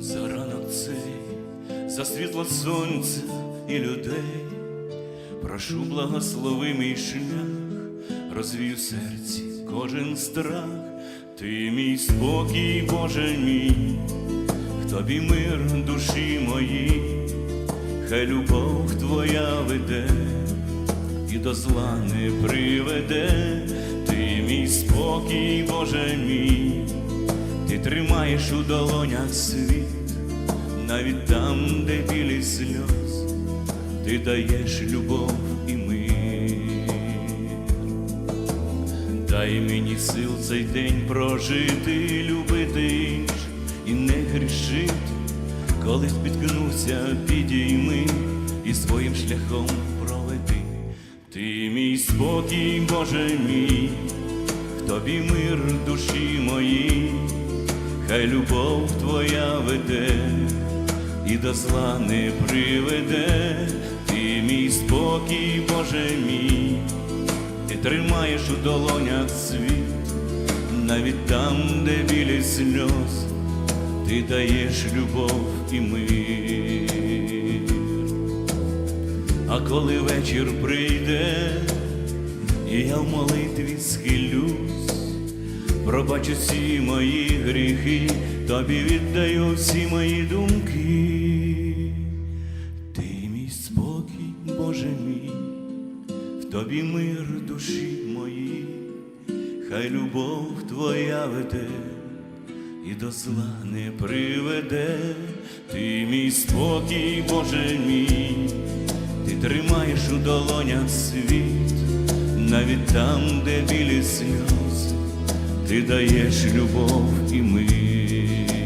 за ранок цей, за світло сонця і людей, прошу благослови мій шлях, розвій в серці кожен страх, ти мій спокій, Боже мій, тобі мир душі моїй, хай любов твоя веде і до зла не приведе, ти мій спокій, Боже мій, тримаєш у долонях світ, навіть там, де білі сльоз, ти даєш любов і мир. Дай мені сил цей день прожити, любити інш і не грішить, коли спіткнуся, підійми і своїм шляхом проведи. Ти мій спокій, Боже мій, в тобі мир душі моїй, хай любов твоя веде і до зла не приведе, ти мій спокій, Боже мій, ти тримаєш у долонях світ, навіть там, де білі сльоз, ти даєш любов і мир. А коли вечір прийде, і я в молитві схилюсь, пробачу всі мої гріхи, тобі віддаю всі мої думки. Ти мій спокій, Боже мій, в тобі мир душі моїй, хай любов твоя веде і до зла не приведе, ти мій спокій, Боже мій, ти тримаєш у долонях світ, навіть там, де білі сльози, ти даєш любов і мир.